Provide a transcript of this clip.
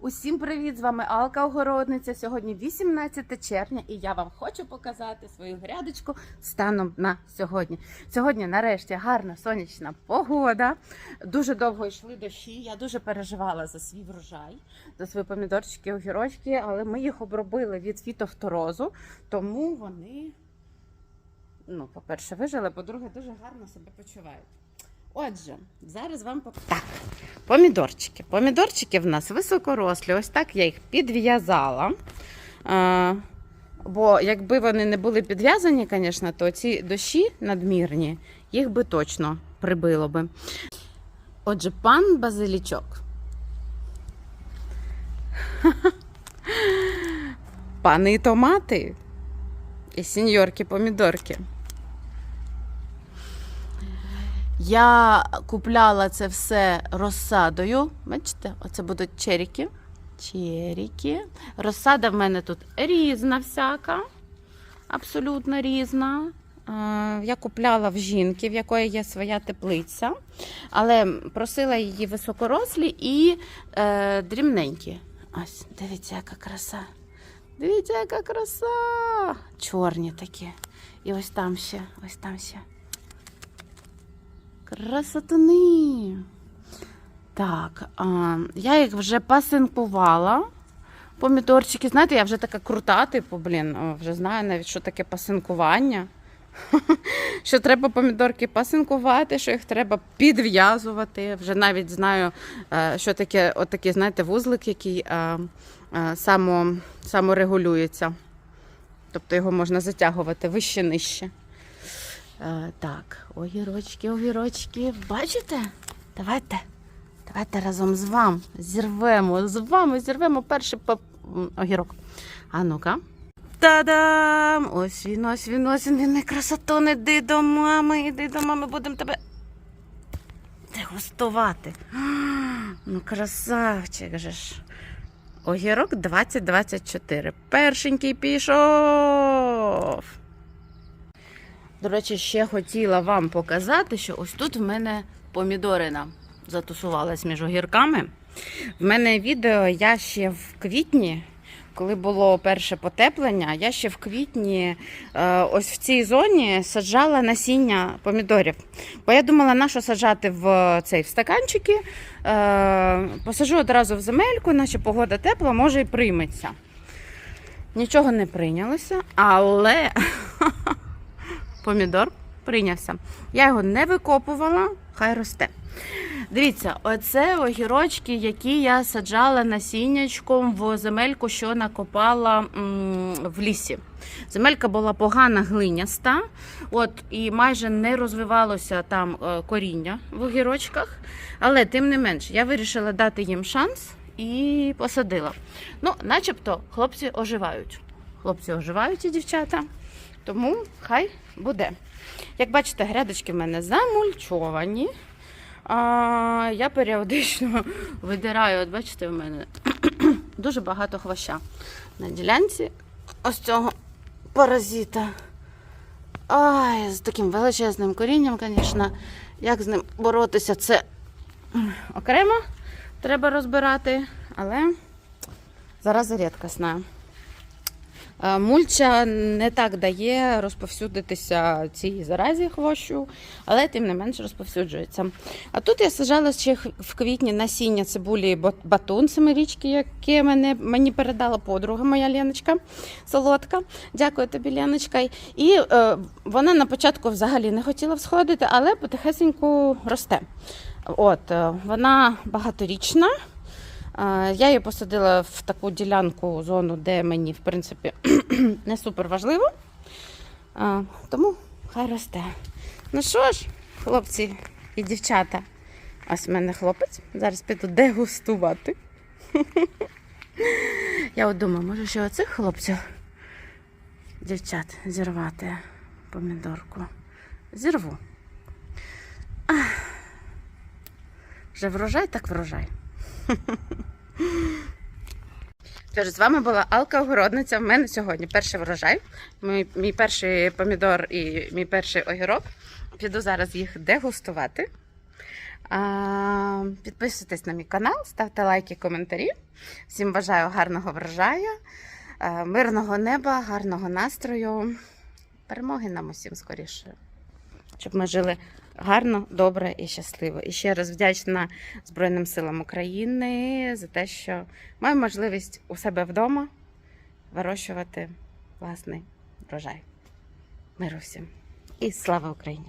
Усім привіт! З вами Алка Огородниця. Сьогодні 18 червня, і я вам хочу показати свою грядочку станом на сьогодні. Сьогодні, нарешті, гарна сонячна погода. Дуже довго йшли дощі. Я дуже переживала за свій врожай, за свої помідорчики, огірочки, але ми їх обробили від фітофторозу, тому вони, ну, по-перше, вижили, по-друге, дуже гарно себе почувають. Отже, зараз вам покажу. Так, помідорчики. Помідорчики в нас високорослі. Ось так я їх підв'язала. Бо якби вони не були підв'язані, звісно, то ці дощі надмірні, їх би точно прибило би. Отже, пан Базилічок. Пани томати і сіньорки помідорки. Я купляла це все розсадою. Бачите, оце будуть черіки. Черіки. Розсада в мене тут різна всяка, абсолютно різна. Е, Я купляла в жінки, в якої є своя теплиця, але просила її високорослі і е, дрібненькі. Ось, дивіться, яка краса. Дивіться, яка краса. Чорні такі. І ось там ще, ось там ще. Красотуни. Так, а, я їх вже пасинкувала. Помідорчики, знаєте, я вже така крута, типу, блін, вже знаю навіть, що таке пасинкування. Що треба помідорки пасинкувати, що їх треба підв'язувати. Вже навіть знаю, е, що таке отакий, знаєте, вузлик, який е, е, само, саморегулюється. Тобто його можна затягувати вище нижче. Е, так, огірочки, огірочки. Бачите? Давайте. Давайте разом з вами зірвемо. З вами зірвемо перший по- огірок. А ну-ка. Та-дам! Ось він, ось він, ось він, він мій красотон, іди до мами, іди до мами, будемо тебе дегустувати. Ну, красавчик же ж. Огірок 2024. Першенький пішов. До речі, ще хотіла вам показати, що ось тут в мене помідорина затусувалась між огірками. В мене відео я ще в квітні, коли було перше потеплення, я ще в квітні е, ось в цій зоні саджала насіння помідорів. Бо я думала, на що саджати в цей в стаканчики. Е, посажу одразу в земельку, наче погода тепла, може і прийметься. Нічого не прийнялося, але помідор прийнявся. Я його не викопувала, хай росте. Дивіться, оце огірочки, які я саджала насіннячком в земельку, що накопала в лісі. Земелька була погана глиняста, от, і майже не розвивалося там е, коріння в огірочках. Але тим не менш, я вирішила дати їм шанс і посадила. Ну, начебто, хлопці оживають. Хлопці оживають і дівчата. Тому хай буде. Як бачите, грядочки в мене замульчовані. А, я періодично видираю, от бачите, в мене дуже багато хвоща на ділянці ось цього паразита. Ай, з таким величезним корінням, звісно, як з ним боротися, це окремо треба розбирати, але зараза рідкісна. Е, Мульча не так дає розповсюдитися цій заразі хвощу, але тим не менш розповсюджується. А тут я сажала ще в квітні насіння цибулі батун семирічки, яке мене, мені передала подруга моя Леночка солодка. Дякую тобі, Леночка. І е, вона на початку взагалі не хотіла всходити, але потихесеньку росте. От, е, вона багаторічна. Е, Я її посадила в таку ділянку, зону, де мені, в принципі, не супер важливо. Е, Тому хай росте. Ну що ж, хлопці і дівчата, ось в мене хлопець. Зараз піду дегустувати. Я от думаю, може ще оцих хлопців, дівчат, зірвати помідорку. Зірву. Ах. Вже врожай, так врожай. Тож з вами була Алка Огородниця. В мене сьогодні перший врожай. Мій, мій перший помідор і мій перший огірок. Піду зараз їх дегустувати. А, Підписуйтесь на мій канал, ставте лайки, коментарі. Всім бажаю гарного врожаю, е, мирного неба, гарного настрою. Перемоги нам усім скоріше. Щоб ми жили гарно, добре і щасливо. І ще раз вдячна Збройним силам України за те, що маю можливість у себе вдома вирощувати власний врожай. Миру всім. І слава Україні!